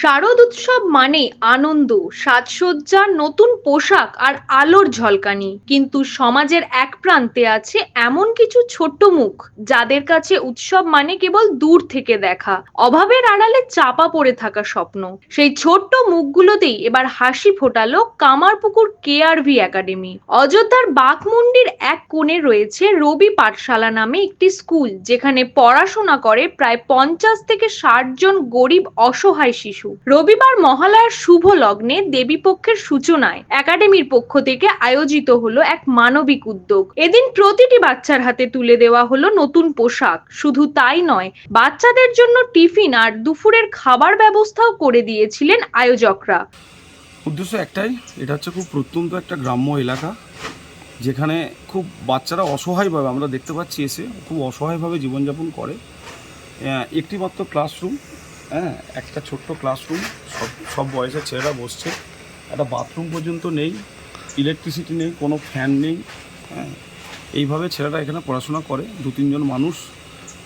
শারদ উৎসব মানে আনন্দ, সাজসজ্জা, নতুন পোশাক আর আলোর ঝলকানি। কিন্তু সমাজের এক প্রান্তে আছে এমন কিছু ছোট্ট মুখ, যাদের কাছে উৎসব মানে কেবল দূর থেকে দেখা, অভাবের আড়ালে চাপা পড়ে থাকা স্বপ্ন। সেই ছোট্ট মুখগুলোতেই এবার হাসি ফোটালো কামারপুকুর কেআরভি একাডেমি। অযোধ্যার বাঘমুন্ডির এক কোণে রয়েছে রবি পাঠশালা নামে একটি স্কুল, যেখানে পড়াশোনা করে প্রায় পঞ্চাশ থেকে ষাট জন গরিব অসহায় শিশু। রবিবার মহালয়ার শুভ লগ্নে দেবীপক্ষের সূচনায় একাডেমির পক্ষ থেকে আয়োজিত হলো এক মানবিক উদ্যোগ। এদিন প্রতিটি বাচ্চার হাতে তুলে দেওয়া হলো নতুন পোশাক। শুধু তাই নয় বাচ্চাদের জন্য টিফিন আর দুপুরের খাবার ব্যবস্থাও করে দিয়েছিলেন আয়োজকরা। উদ্দেশ্য একটাই এটা হচ্ছে খুব প্রত্যন্ত একটা গ্রাম্য এলাকা যেখানে খুব বাচ্চারা অসহায়ভাবে আমরা দেখতে পাচ্ছি এসে খুব অসহায়ভাবে জীবনযাপন করে। আহ, একটি মাত্র ক্লাসরুম হ্যাঁ একটা ছোট্ট ক্লাসরুম সব সব বয়সের ছেলেরা বসছে। একটা বাথরুম পর্যন্ত নেই ইলেকট্রিসিটি নেই, কোনো ফ্যান নেই হ্যাঁ। এইভাবে ছেলেরা এখানে পড়াশোনা করে দু তিনজন মানুষ,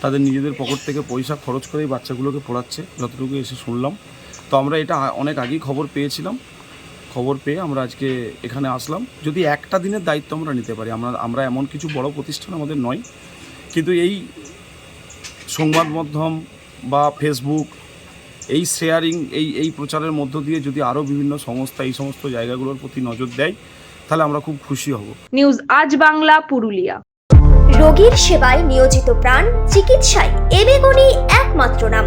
তাদের নিজেদের পকেট থেকে পয়সা খরচ করে এই বাচ্চাগুলোকে পড়াচ্ছে, যতটুকু এসে শুনলাম। তো আমরা এটা অনেক আগেই খবর পেয়েছিলাম। খবর পেয়ে আমরা আজকে এখানে আসলাম। যদি একটা দিনের দায়িত্ব আমরা নিতে পারি, আমরা আমরা এমন কিছু বড় প্রতিষ্ঠান আমাদের নয়। কিন্তু এই সংবাদ মাধ্যম বা ফেসবুক এই শেয়ারিং এই এই প্রচারের মধ্য দিয়ে যদি আরও বিভিন্ন সংস্থা এই সমস্ত জায়গাগুলোর প্রতি নজর দেয় তাহলে আমরা খুব খুশি হব। নিউজ আজ বাংলা পুরুলিয়া। রোগীর সেবায় নিয়োজিত প্রাণ চিকিৎসায় এবেগুনি একমাত্র নাম।